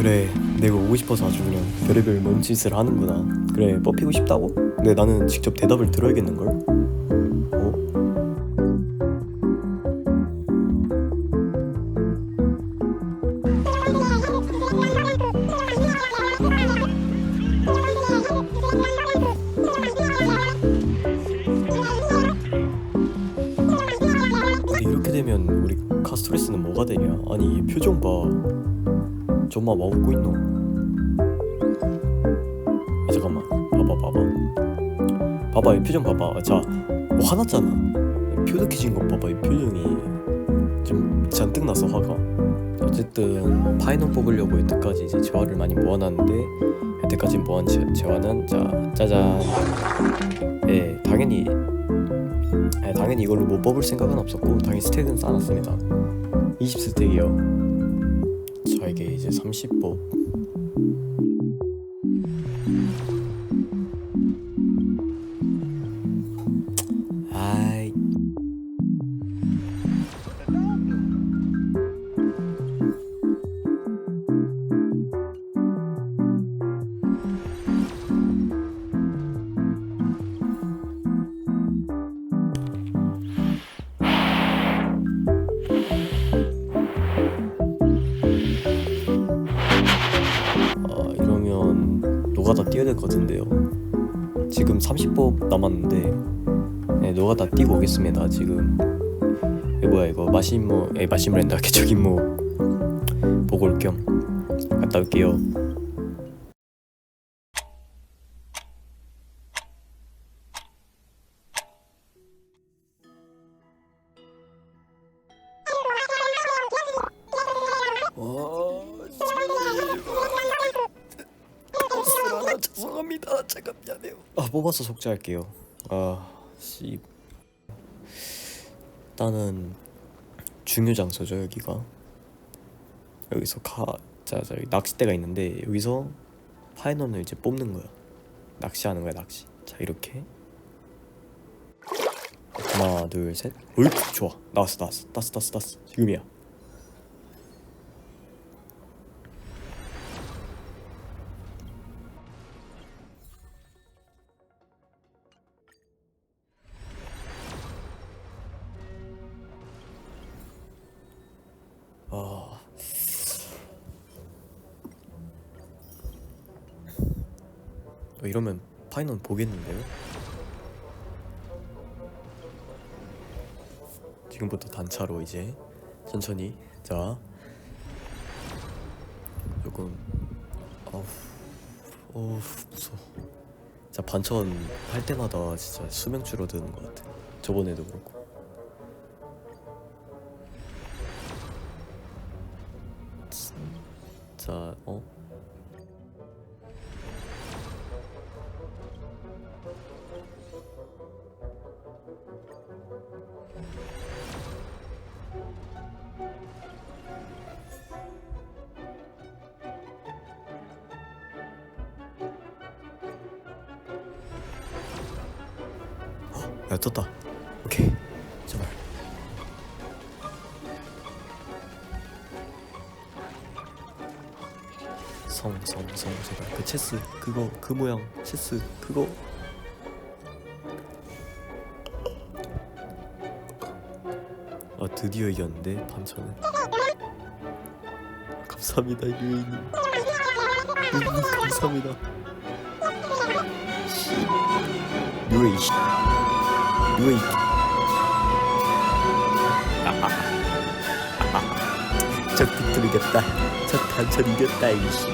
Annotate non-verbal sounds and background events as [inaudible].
그래 내가 오고 싶어서 아주 그냥 별의별 몸짓을 하는구나 그래 뽑히고 싶다고? 근데 나는 직접 대답을 들어야겠는걸? 뭐가 되냐? 아니 얘 표정 봐. 좀만 뭐 웃고 있노? 아 잠깐만. 봐봐 봐봐. 봐봐 이 표정 봐봐. 자, 뭐 화났잖아. 표독해진 거 봐봐 이 표정이 좀 잔뜩 나서 화가. 어쨌든 파이널 뽑으려고 여태까지 이제 재화를 많이 모아놨는데 여태까지 모은 재, 재화는 자 짜잔. 예, 당연히 예, 당연히 이걸로 못 뽑을 생각은 없었고 당연히 스택은 쌓았습니다 20스택이요. 자 이게 이제 30뽑 이러면 노가다 뛰어야 될 것 같은데요. 지금 30법 남았는데 네, 노가다 뛰고 오겠습니다. 지금 이 뭐야 이거 마시모 에 마시모랜다 뭐 보고 올 겸 갔다 올게요. 제가 미안해요. 아 뽑아서 속죄할게요. 아 씨 일단은 중요 장소죠 여기가. 여기서 가, 자, 자 여기 낚싯대가 있는데 여기서 파이널을 이제 뽑는 거야. 낚시하는 거야 낚시. 자 이렇게 하나 둘 셋. 옳 좋아 나왔어 나왔어 땄어 땄어 땄어 지금이야. 이러면 파이널 보겠는데요? 지금부터 단차로 이제 천천히 자 조금 아우 어우 무서워 자 반천 할 때마다 진짜 수명 줄어드는 것 같아 저번에도 그렇고 진짜 어? 야 떴다. 오케이. 제발. 성성성 제발. 그 체스 그거 그 모양 체스 그거. 아 드디어 이겼는데 반천은? 감사합니다 유인님. [laughs] 감사합니다. 유 이 유이 [laughs] 저 비틀리겠다. 저 단천 이겼다 이씨